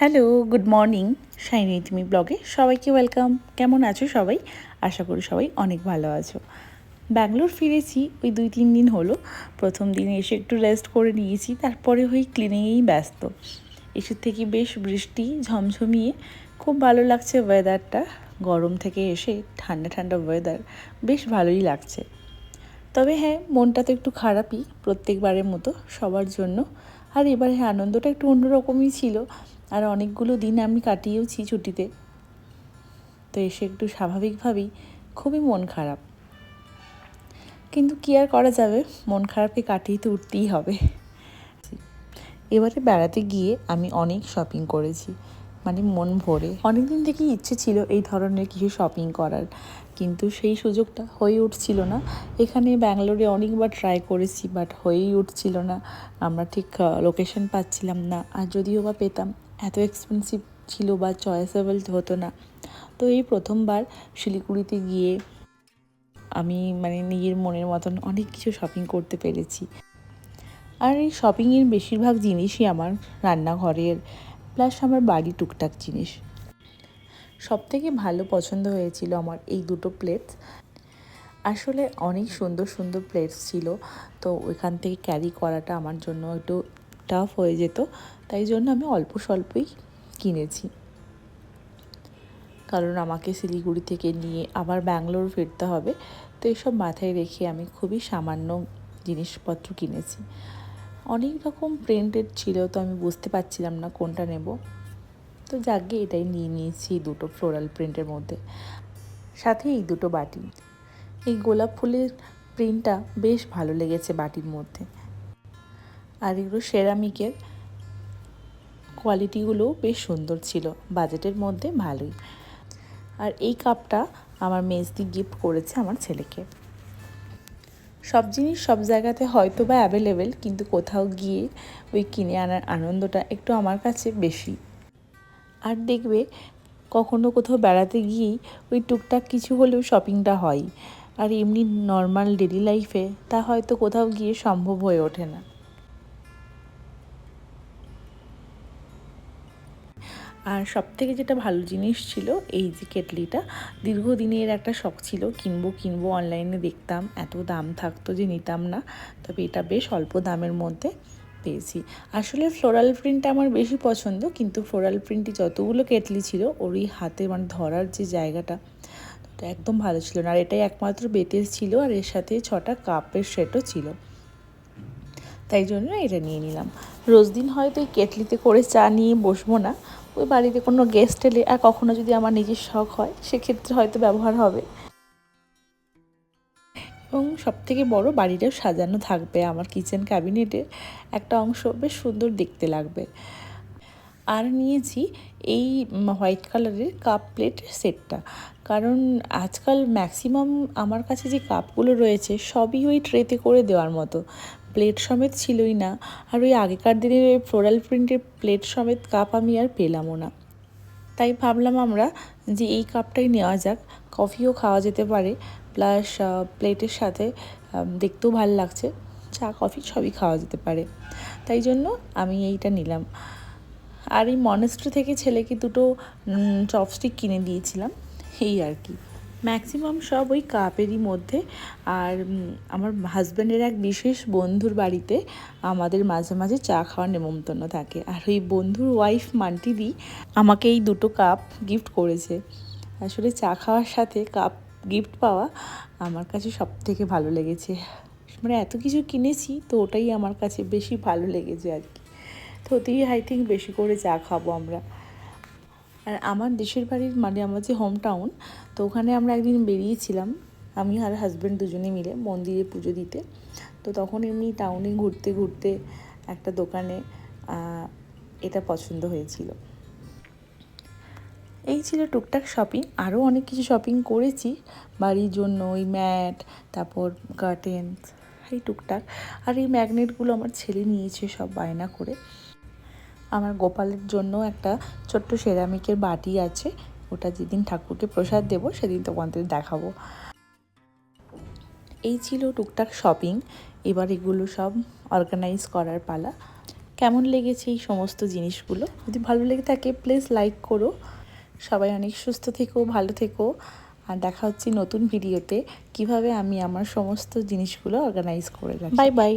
Hello, good morning. Shiny তুমি ব্লগে সবাইকে ওয়েলকাম। কেমন আছো সবাই? আশা করি সবাই অনেক ভালো আছো। ব্যাঙ্গালোর ফিরেছি, ওই দুই তিন দিন হলো। প্রথম দিন এসে একটু রেস্ট করে নিয়েছি, তারপরে ওই ক্লিনিংয়েই ব্যস্ত। এসের থেকে বেশ বৃষ্টি, ঝমঝমিয়ে, খুব ভালো লাগছে ওয়েদারটা গরম থেকে এসে ঠান্ডা ঠান্ডা ওয়েদার বেশ ভালোই লাগছে। তবে হ্যাঁ মনটা তো একটু খারাপই প্রত্যেকবারের মতো সবার জন্য। আর এবারে হ্যাঁ আনন্দটা একটু অন্যরকমই ছিল। আর অনেকগুলো দিন আমি কাটিয়েওছি ছুটিতে। তো এসে একটু স্বাভাবিকভাবেই খুবই মন খারাপ। কিন্তু কী আর করা যাবে? মন খারাপকে কাটিয়ে তো উঠতেই হবে। এবারে বেড়াতে গিয়ে আমি অনেক শপিং করেছি। মানে মন ভরে। অনেক দিন থেকেই ইচ্ছে ছিল এই ধরনের কিছু শপিং করার। কিন্তু সেই সুযোগটা হয়ে উঠছিল না। এখানে ব্যাঙ্গালোরে অনেকবার ট্রাই করেছি বাট হয়েই উঠছিল না। আমরা ঠিক লোকেশন পাচ্ছিলাম না। আর যদিও বা পেতাম এত এক্সপেন্সিভ ছিল বা চয়েসেবল হতো না। তো এই প্রথমবার শিলিগুড়িতে গিয়ে আমি মানে নিজের মনের মতন অনেক কিছু শপিং করতে পেরেছি। আর এই শপিংয়ের বেশিরভাগ জিনিসই আমার রান্নাঘরের প্লাস আমার বাড়ি টুকটাক জিনিস। সব থেকে ভালো পছন্দ হয়েছিল আমার এই দুটো প্লেটস আসলে অনেক সুন্দর সুন্দর প্লেটস ছিল। তো ওইখান থেকে ক্যারি করাটা আমার জন্য একটু টাফ হয়ে যেত, তাই জন্য আমি অল্প স্বল্পই কিনেছি। কারণ আমাকে শিলিগুড়ি থেকে নিয়ে আবার ব্যাঙ্গালোর ফিরতে হবে, তো এসব মাথায় রেখে আমি খুবই সামান্য জিনিসপত্র কিনেছি। অনেক রকম প্রিন্টেড ছিল, তো আমি বুঝতে পারছিলাম না কোনটা নেব। তো যাকে এটাই নিয়ে নিয়েছি দুটো ফ্লোরাল প্রিন্টের মধ্যে। সাথে এই দুটো বাটি। এই গোলাপ ফুলের প্রিন্টটা বেশ ভালো লেগেছে বাটির মধ্যে। আর এগুলো সেরামিকের কোয়ালিটিগুলো বেশ সুন্দর ছিল। বাজেটের মধ্যে ভালোই। আর এই কাপটা আমার মেজদি গিফট করেছে আমার ছেলেকে। সব জিনিস সব জায়গাতে হয়তো বা অ্যাভেলেবেল কিন্তু কোথাও গিয়ে ওই কিনে আনার আনন্দটা একটু আমার কাছে বেশি। আর দেখবে, কখনো কোথাও বেড়াতে গিয়েই ওই টুকটাক কিছু হলেও শপিংটা হয়। আর এমনি নর্মাল ডেলি লাইফে তা হয়তো কোথাও গিয়ে সম্ভব হয়ে ওঠে না। আর সব থেকে যেটা ভালো জিনিস ছিল এই যে কেটলিটা, দীর্ঘদিনের একটা শখ ছিল। কিনবো কিনবো অনলাইনে দেখতাম, এত দাম থাকতো যে নিতাম না। তবে এটা বেশ অল্প দামের মধ্যে পেয়েছি। আসলে ফ্লোরাল প্রিন্টটা আমার বেশি পছন্দ, কিন্তু ফ্লোরাল প্রিন্টে যতগুলো কেটলি ছিল, ওরই হাতে মানে ধরার যে জায়গাটা তো একদম ভালো ছিল না। আর এটাই একমাত্র বেতের ছিল, আর এর সাথে ছটা কাপের সেটও ছিল। তাই জন্য এটা নিয়ে নিলাম। রোজ দিন হয়তো এই কেটলিতে করে চা নিয়ে বসবো না ওই বাড়িতে কোনো গেস্ট এলে আর কখনো যদি আমার নিজের শখ হয়, সেক্ষেত্রে হয়তো ব্যবহার হবে। এবং সব থেকে বড় বাড়িটাও সাজানো থাকবে আমার কিচেন ক্যাবিনেটের একটা অংশ বেশ সুন্দর দেখতে লাগবে। আর নিয়েছি এই হোয়াইট কালারের কাপ প্লেট সেটটা কারণ আজকাল ম্যাক্সিমাম আমার কাছে যে কাপগুলো রয়েছে, সবই ওই ট্রেতে করে দেওয়ার মতো। প্লেট সমেত ছিলই না। আর ওই আগেকার দিনের ওই ফ্লোরাল প্রিন্টের প্লেট সমেত কাপ আমি আর পেলামও না। তাই ভাবলাম আমরা যে এই কাপটাই নেওয়া যাক। কফিও খাওয়া যেতে পারে। প্লাস প্লেটের সাথে দেখতেও ভালো লাগছে। চা কফি সবই খাওয়া যেতে পারে। তাই জন্য আমি এইটা নিলাম। আর এই মনেস্ট্রি থেকে ছেলেকে দুটো চপস্টিক কিনে দিয়েছিলাম। এই আর কি। ম্যাক্সিমাম সব ওই কাপেরই মধ্যে। আর আমার হাজব্যান্ডের এক বিশেষ বন্ধুর বাড়িতে আমাদের মাঝে মাঝে চা খাওয়ার নেমন্তন্ন থাকে। আর ওই বন্ধুর ওয়াইফ মান্টিদি আমাকে এই দুটো কাপ গিফট করেছে। আসলে চা খাওয়ার সাথে কাপ গিফট পাওয়া আমার কাছে সব থেকে ভালো লেগেছে। মানে এত কিছু কিনেছি তো ওটাই আমার কাছে বেশি ভালো লেগেছে আর কি। তো ওতেই আই থিঙ্ক বেশি করে চা খাব আমরা। আর আমার দেশের বাড়ির মানে আমার যে হোম টাউন তো ওখানে আমরা একদিন বেরিয়েছিলাম, আমি আর হাজব্যান্ড দুজনে মিলে মন্দিরে পুজো দিতে। তো তখন এমনি টাউনে ঘুরতে ঘুরতে একটা দোকানে এটা পছন্দ হয়েছিল। এই ছিল টুকটাক শপিং আরও অনেক কিছু শপিং করেছি, বাড়ির জন্য ওই ম্যাট তারপর কার্টেন্স এই টুকটাক। আর এই ম্যাগনেটগুলো আমার ছেলে নিয়েছে সব বায়না করে। আমার গোপালের জন্য একটা ছোট্ট সেরামিকের বাটি আছে। ওটা যেদিন ঠাকুরকে প্রসাদ দেব, সেদিন তোমাদের দেখাবো। এই ছিল টুকটাক শপিং। এবার এগুলো সব অর্গানাইজ করার পালা। কেমন লেগেছে এই সমস্ত জিনিসগুলো? যদি ভালো লেগে থাকে প্লিজ লাইক করো। সবাই অনেক সুস্থ থেকো, ভালো থেকো। আর দেখা হচ্ছে নতুন ভিডিওতে কীভাবে আমি আমার সমস্ত জিনিসগুলো অর্গানাইজ করে রাখি। Bye bye